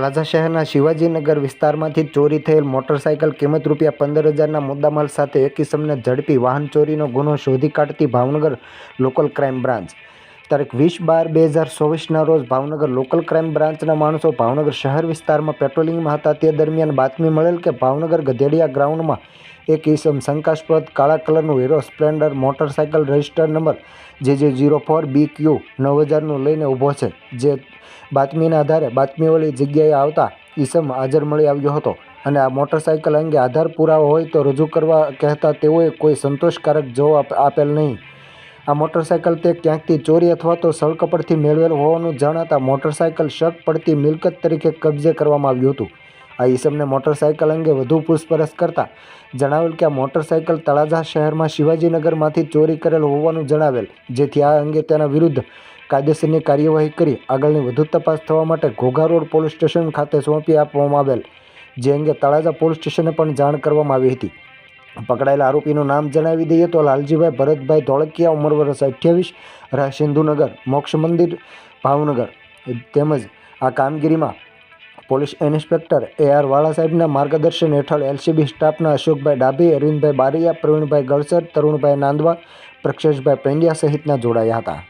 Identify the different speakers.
Speaker 1: તળાજા શહેરના શિવાજીનગર વિસ્તારમાંથી ચોરી થયેલ મોટરસાયકલ કિંમત રૂપિયા પંદર હજારના મુદ્દામાલ સાથે એક કિસમને ઝડપી વાહન ચોરીનો ગુનો શોધી કાઢતી ભાવનગર લોકલ ક્રાઇમ બ્રાન્ચ. તારીખ વીસ બાર બે હજાર ચોવીસના રોજ ભાવનગર લોકલ ક્રાઇમ બ્રાન્ચના માણસો ભાવનગર શહેર વિસ્તારમાં પેટ્રોલિંગમાં હતા. તે દરમિયાન બાતમી મળેલ કે ભાવનગર ગધેડિયા ગ્રાઉન્ડમાં એક ઈસમ શંકાસ્પદ કાળા કલરનું Hero Splendor motorcycle register number જે જે જીરો ફોર બી ક્યુ નવ હજારનું લઈને ઊભો છે. જે બાતમીના આધારે બાતમીવાળી જગ્યાએ આવતા ઈસમ હાજર મળી આવ્યો હતો અને આ મોટરસાયકલ અંગે આધાર પુરાવો હોય તો રજૂ કરવા કહેતા તેઓએ કોઈ સંતોષકારક જવાબ આપેલ નહીં. આ મોટરસાયકલ તે ક્યાંકથી ચોરી અથવા તો સળકપડથી મેળવેલ હોવાનું જણાતા મોટરસાયકલ શક પડતી મિલકત તરીકે કબજે કરવામાં આવ્યું હતું. આ ઈસમને મોટરસાયકલ અંગે વધુ પૂછપરછ કરતા જણાવેલ કે આ મોટરસાયકલ તળાજા શહેરમાં શિવાજીનગરમાંથી ચોરી કરેલ હોવાનું જણાવેલ, જેથી આ અંગે તેના વિરુદ્ધ કાયદેસરની કાર્યવાહી કરી આગળની વધુ તપાસ થવા માટે ઘોઘા રોડ પોલીસ સ્ટેશન ખાતે સોંપી આપવામાં આવેલ, જે અંગે તળાજા પોલીસ સ્ટેશને પણ જાણ કરવામાં આવી હતી. પકડાયેલા આરોપીનું નામ જણાવી દઈએ તો લાલજીભાઈ ભરતભાઈ ધોળકિયા, ઉંમર વર્ષ અઠ્યાવીસ રહે સિંધુનગર, મોક્ષ મંદિર, ભાવનગર. તેમજ આ કામગીરીમાં પોલીસ ઇન્સ્પેક્ટર એ આર વાળા સાહેબના માર્ગદર્શન હેઠળ એલસીબી સ્ટાફના અશોકભાઈ ડાભી, અરવિંદભાઈ બારિયા, પ્રવીણભાઈ ગળસર, તરુણભાઈ નાંદવા, પ્રક્ષેશભાઈ પેંડ્યા સહિતના જોડાયા હતા.